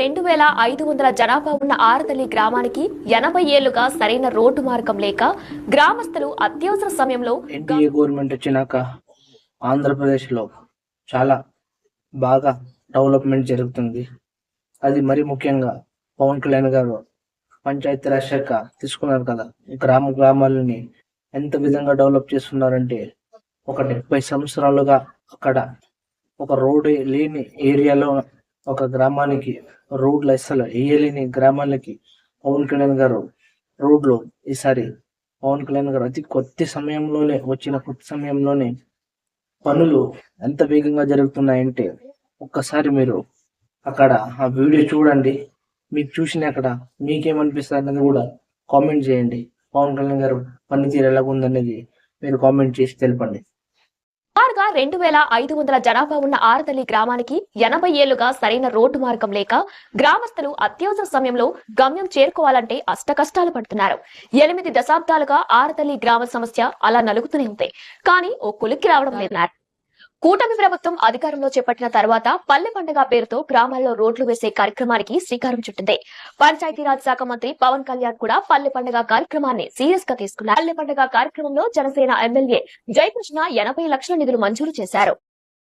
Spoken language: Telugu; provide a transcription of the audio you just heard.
రెండు వేల ఐదు వందల జనాభా ఉన్న ఆరతల్లి గ్రామానికి ఎనభై ఏళ్ళుగా సరైన రోడ్డు మార్గం లేక గ్రామస్తులు అత్యవసర సమయంలో ఎన్డీఏ గవర్నమెంట్ వచ్చినాక ఆంధ్రప్రదేశ్లో చాలా బాగా డెవలప్మెంట్ జరుగుతుంది. అది మరి ముఖ్యంగా పవన్ కళ్యాణ్ గారు పంచాయతీరాజ్ శాఖ తీసుకున్నారు కదా. గ్రామ గ్రామాలని ఎంత విధంగా డెవలప్ చేస్తున్నారంటే ఒక డెబ్బై సంవత్సరాలుగా అక్కడ ఒక రోడ్డు లేని ఏరియాలో ఒక గ్రామానికి రోడ్లు అసలు వేయలేని గ్రామాలకి పవన్ కళ్యాణ్ గారు రోడ్లు ఈసారి పవన్ కళ్యాణ్ గారు అతి కొద్ది సమయంలోనే వచ్చిన కొద్ది సమయంలోనే పనులు ఎంత వేగంగా జరుగుతున్నాయంటే ఒక్కసారి మీరు అక్కడ ఆ వీడియో చూడండి. మీకు చూసిన అక్కడ మీకేమనిపిస్తుంది అనేది కూడా కామెంట్ చేయండి. పవన్ కళ్యాణ్ గారు పనితీరు ఎలాగుందనేది మీరు కామెంట్ చేసి తెలపండి. సుమారుగా రెండు వేల ఐదు వందల జనాభా ఉన్న ఆరతల్లి గ్రామానికి ఎనభై ఏళ్ళుగా సరైన రోడ్డు మార్గం లేక గ్రామస్తులు అత్యవసర సమయంలో గమ్యం చేరుకోవాలంటే అష్ట కష్టాలు పడుతున్నారు. ఎనిమిది దశాబ్దాలుగా ఆరతల్లి గ్రామ సమస్య అలా నలుగుతూనే ఉంది. కానీ ఓ కొలిక్కి రావడం లేదన్నారు కూటమి ప్రభుత్వం అధికారంలో చేపట్టిన తర్వాత పల్లె పండుగ పేరుతో గ్రామాల్లో రోడ్లు వేసే కార్యక్రమానికి శ్రీకారం చుట్టింది. పంచాయతీరాజ్ శాఖ మంత్రి పవన్ కళ్యాణ్ కూడా పల్లె పండుగ కార్యక్రమాన్ని సీరియస్గా తీసుకున్నారు. పల్లె పండుగ కార్యక్రమంలో జనసేన ఎమ్మెల్యే జయకృష్ణ ఎనభై లక్షల నిధులు మంజూరు చేశారు.